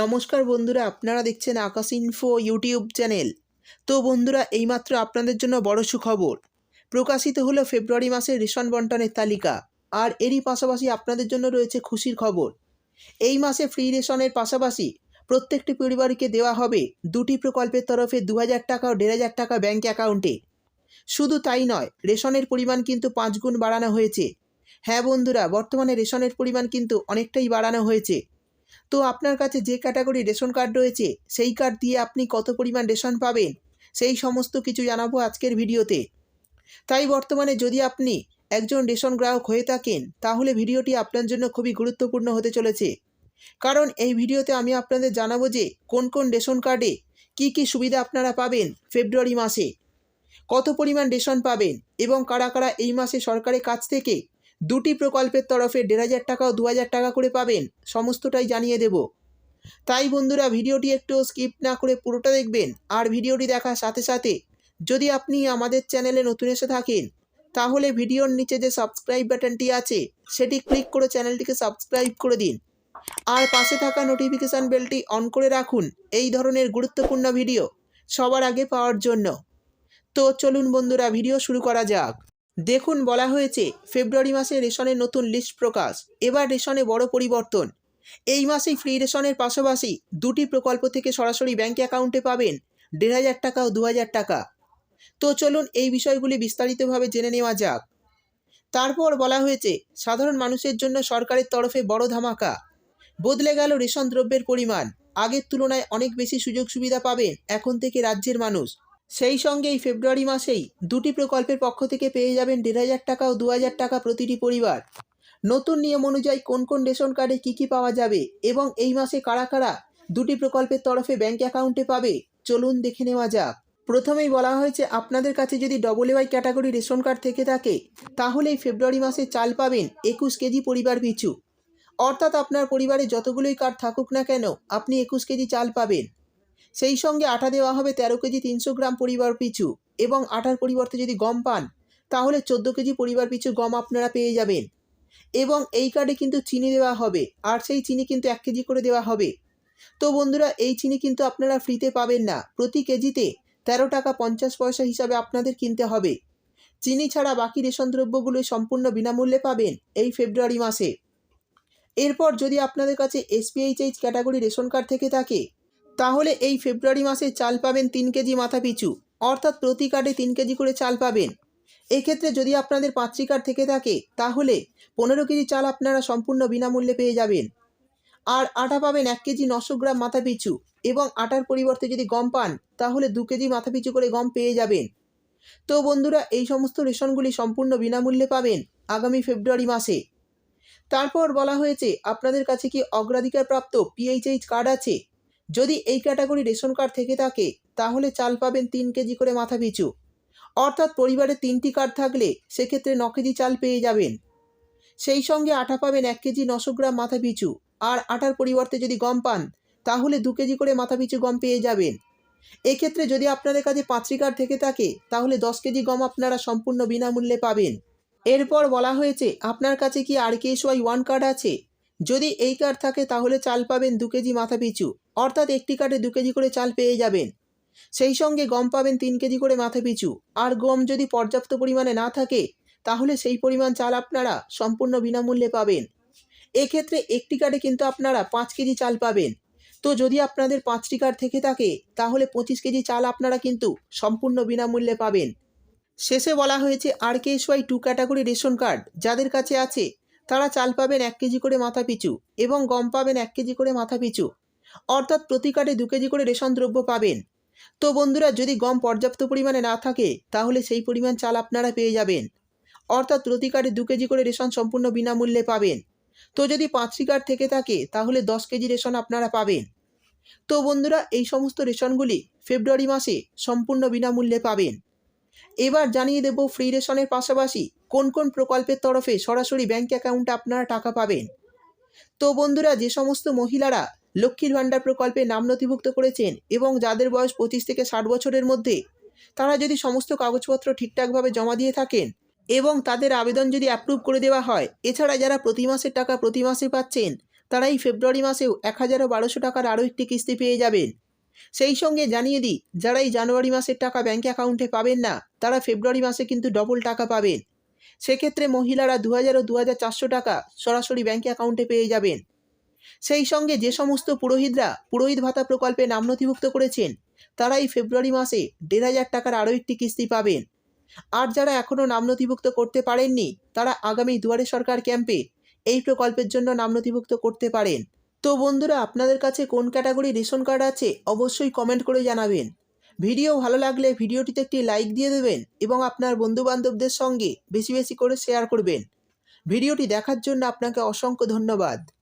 নমস্কার বন্ধুরা, আপনারা দেখছেন আকাশ ইনফো ইউটিউব চ্যানেল তো বন্ধুরা, এইমাত্র আপনাদের জন্য বড় সুখবর। প্রকাশিত হলো ফেব্রুয়ারি মাসের রেশন বন্টনের তালিকা, আর এরই পাশাপাশি আপনাদের জন্য রয়েছে খুশির খবর। এই মাসে ফ্রি রেশনের পাশাপাশি প্রত্যেকটি পরিবারকে দেওয়া হবে দুটি প্রকল্পের তরফে দু হাজার টাকা ও দেড় হাজার টাকা ব্যাঙ্ক অ্যাকাউন্টে। শুধু তাই নয়, রেশনের পরিমাণ কিন্তু পাঁচ গুণ বাড়ানো হয়েছে। হ্যাঁ বন্ধুরা, বর্তমানে রেশনের পরিমাণ কিন্তু অনেকটাই বাড়ানো হয়েছে। তো আপনার কাছে যে ক্যাটাগরি রেশন কার্ড রয়েছে, সেই কার্ড দিয়ে আপনি কত পরিমাণ রেশন পাবেন, সেই সমস্ত কিছু জানাব আজকের ভিডিওতে। তাই বর্তমানে যদি আপনি একজন রেশন গ্রাহক হয়ে থাকেন, তাহলে ভিডিওটি আপনার জন্য খুবই গুরুত্বপূর্ণ হতে চলেছে। কারণ এই ভিডিওতে আমি আপনাদের জানাব যে, কোন কোন রেশন কার্ডে কি কি সুবিধা আপনারা পাবেন ফেব্রুয়ারি মাসে, কত পরিমাণ রেশন পাবেন এবং কারা কারা এই মাসে সরকারের কাছ থেকে দুটি প্রকল্পের তরফে দেড় হাজার টাকা ও দু হাজার টাকা করে পাবেন, সমস্তটাই জানিয়ে দেব। তাই বন্ধুরা, ভিডিওটি একটু স্কিপ না করে পুরোটা দেখবেন, আর ভিডিওটি দেখার সাথে সাথে যদি আপনি আমাদের চ্যানেলে নতুন এসে থাকেন, তাহলে ভিডিওর নিচে যে সাবস্ক্রাইব বাটনটি আছে, সেটি ক্লিক করে চ্যানেলটিকে সাবস্ক্রাইব করে দিন। আর পাশে থাকা নোটিফিকেশান বেলটি অন করে রাখুন, এই ধরনের গুরুত্বপূর্ণ ভিডিও সবার আগে পাওয়ার জন্য। তো চলুন বন্ধুরা, ভিডিও শুরু করা যাক। দেখুন বলা হয়েছে, ফেব্রুয়ারি মাসে রেশনের নতুন লিস্ট প্রকাশ। এবার রেশনে বড় পরিবর্তন। এই মাসেই ফ্রি রেশনের পাশাপাশি দুটি প্রকল্প থেকে সরাসরি ব্যাঙ্ক অ্যাকাউন্টে পাবেন, দেড় হাজার টাকা ও দু হাজার টাকা। তো চলুন এই বিষয়গুলি বিস্তারিতভাবে জেনে নেওয়া যাক। তারপর বলা হয়েছে, সাধারণ মানুষের জন্য সরকারের তরফে বড় ধামাকা। বদলে গেল রেশন দ্রব্যের পরিমাণ। আগের তুলনায় অনেক বেশি সুযোগ সুবিধা পাবেন এখন থেকে রাজ্যের মানুষ। সেই সঙ্গে এই ফেব্রুয়ারি মাসেই দুটি প্রকল্পের পক্ষ থেকে পেয়ে যাবেন দেড় হাজার টাকা ও দু হাজার টাকা প্রতিটি পরিবার। নতুন নিয়ম অনুযায়ী কোন কোন রেশন কার্ডে কী কী পাওয়া যাবে এবং এই মাসে কারা কারা দুটি প্রকল্পের তরফে ব্যাঙ্ক অ্যাকাউন্টে পাবে, চলুন দেখে নেওয়া যাক। প্রথমেই বলা হয়েছে, আপনাদের কাছে যদি double Y category ration card থেকে থাকে তাহলে ফেব্রুয়ারি মাসে চাল পাবেন একুশ কেজি পরিবার পিছু। অর্থাৎ আপনার পরিবারে যতগুলোই কার্ড থাকুক না কেন, আপনি একুশ কেজি চাল পাবেন। সেই সঙ্গে আটা দেওয়া হবে তেরো কেজি তিনশো গ্রাম পরিবার পিছু এবং আটার পরিবর্তে যদি গম পান, তাহলে চোদ্দ কেজি পরিবার পিছু গম আপনারা পেয়ে যাবেন। এবং এই কার্ডে কিন্তু চিনি দেওয়া হবে, আর সেই চিনি কিন্তু এক কেজি করে দেওয়া হবে। তো বন্ধুরা, এই চিনি কিন্তু আপনারা ফ্রিতে পাবেন না। প্রতি কেজিতে তেরো টাকা পঞ্চাশ পয়সা হিসাবে আপনাদের কিনতে হবে। চিনি ছাড়া বাকি রেশন দ্রব্যগুলো সম্পূর্ণ বিনামূল্যে পাবেন এই ফেব্রুয়ারি মাসে। এরপর যদি আপনাদের কাছে এসপিএইচএইচ ক্যাটাগরি রেশন কার্ড থেকে থাকে তাহলে এই ফেব্রুয়ারি মাসে চাল পাবেন তিন কেজি মাথা পিছু অর্থাৎ প্রতি কার্ডে তিন কেজি করে চাল পাবেন। এক্ষেত্রে যদি আপনাদের পাঁচটি কার্ড থেকে থাকে, তাহলে পনেরো কেজি চাল আপনারা সম্পূর্ণ বিনামূল্যে পেয়ে যাবেন। আর আটা পাবেন এক কেজি নশো গ্রাম মাথা পিছু এবং আটার পরিবর্তে যদি গম পান, তাহলে দু কেজি মাথা পিছু করে গম পেয়ে যাবেন। তো বন্ধুরা, এই সমস্ত রেশনগুলি সম্পূর্ণ বিনামূল্যে পাবেন আগামী ফেব্রুয়ারি মাসে। তারপর বলা হয়েছে, আপনাদের কাছে কি অগ্রাধিকারপ্রাপ্ত পিএইচএইচ কার্ড আছে? যদি এই ক্যাটাগরি রেশন কার্ড থেকে থাকে, তাহলে চাল পাবেন তিন কেজি করে মাথা পিছু। অর্থাৎ পরিবারে তিনটি কার্ড থাকলে সেক্ষেত্রে ন কেজি চাল পেয়ে যাবেন। সেই সঙ্গে আটা পাবেন এক কেজি নশো গ্রাম মাথা পিছু। আর আটার পরিবর্তে যদি গম পান, তাহলে দু কেজি করে মাথা পিছু গম পেয়ে যাবেন। এক্ষেত্রে যদি আপনাদের কাছে পাঁচটি কার্ড থেকে থাকে, তাহলে দশ কেজি গম আপনারা সম্পূর্ণ বিনামূল্যে পাবেন। এরপর বলা হয়েছে, আপনার কাছে কি R K Y one card আছে? যদি এই কার্ড থাকে, তাহলে চাল পাবেন দু কেজি মাথা পিছু। অর্থাৎ একটি কাঠে দু কেজি করে চাল পেয়ে যাবেন। সেই সঙ্গে গম পাবেন তিন কেজি করে মাথা পিছু। আর গম যদি পর্যাপ্ত পরিমাণে না থাকে, তাহলে সেই পরিমাণ চাল আপনারা সম্পূর্ণ বিনামূল্যে পাবেন। এক্ষেত্রে একটি কার্ডে কিন্তু আপনারা পাঁচ কেজি চাল পাবেন। তো যদি আপনাদের পাঁচটি কার্ড থেকে থাকে, তাহলে পঁচিশ কেজি চাল আপনারা কিন্তু সম্পূর্ণ বিনামূল্যে পাবেন। শেষে বলা হয়েছে R K Y two category ration card. যাদের কাছে আছে, তারা চাল পাবেন এক কেজি করে মাথা পিছু এবং গম পাবেন এক কেজি করে মাথা পিছু। অর্থাৎ প্রতি কার্ডে দু কেজি করে রেশন দ্রব্য পাবেন। তো বন্ধুরা, যদি গম পর্যাপ্ত পরিমাণে না থাকে, তাহলে সেই পরিমাণ চাল আপনারা পেয়ে যাবেন। অর্থাৎ প্রতি কার্ডে দু কেজি করে রেশন সম্পূর্ণ বিনামূল্যে পাবেন। তো যদি পাঁচটি কার্ড থেকে থাকে, তাহলে দশ কেজি রেশন আপনারা পাবেন। তো বন্ধুরা, এই সমস্ত রেশনগুলি ফেব্রুয়ারি মাসে সম্পূর্ণ বিনামূল্যে পাবেন। এবার জানিয়ে দেব ফ্রি রেশনের পাশাপাশি কোন কোন প্রকল্পের তরফে সরাসরি ব্যাঙ্ক অ্যাকাউন্টে আপনারা টাকা পাবেন। তো বন্ধুরা, যে সমস্ত মহিলারা লক্ষ্মীর ভাণ্ডার প্রকল্পে নাম নথিভুক্ত করেছেন এবং যাদের বয়স পঁচিশ থেকে ষাট বছরের মধ্যে, তারা যদি সমস্ত কাগজপত্র ঠিকঠাকভাবে জমা দিয়ে থাকেন এবং তাদের আবেদন যদি অ্যাপ্রুভ করে দেওয়া হয়, এছাড়া যারা প্রতি মাসের টাকা প্রতি মাসে পাচ্ছেন তারা এই ফেব্রুয়ারি মাসেও এক হাজার বারোশো টাকার আরও একটি কিস্তি পেয়ে যাবেন। সেই সঙ্গে জানিয়ে দিই, যারা এই জানুয়ারি মাসের টাকা ব্যাঙ্ক অ্যাকাউন্টে পাবেন না, তারা ফেব্রুয়ারি মাসে কিন্তু ডবল টাকা পাবেন। সেক্ষেত্রে মহিলারা দু হাজার ও দু হাজার চারশো টাকা সরাসরি ব্যাঙ্ক অ্যাকাউন্টে পেয়ে যাবেন। সেই সঙ্গে যে সমস্ত পুরোহিতরা পুরোহিত ভাতা প্রকল্পে নাম নথিভুক্ত করেছেন তারা এই ফেব্রুয়ারি মাসে দেড় হাজার টাকার আরও একটি কিস্তি পাবেন। আর যারা এখনও নাম নথিভুক্ত করতে পারেননি, তারা আগামী দুয়ারে সরকার ক্যাম্পে এই প্রকল্পের জন্য নাম নথিভুক্ত করতে পারেন। তো বন্ধুরা, আপনাদের কাছে কোন ক্যাটাগরি রেশন কার্ড আছে অবশ্যই কমেন্ট করে জানাবেন। ভিডিও ভালো লাগলে ভিডিওটিতে একটি লাইক দিয়ে দেবেন এবং আপনার বন্ধুবান্ধবদের সঙ্গে বেশি বেশি করে শেয়ার করবেন। ভিডিওটি দেখার জন্য আপনাকে অসংখ্য ধন্যবাদ।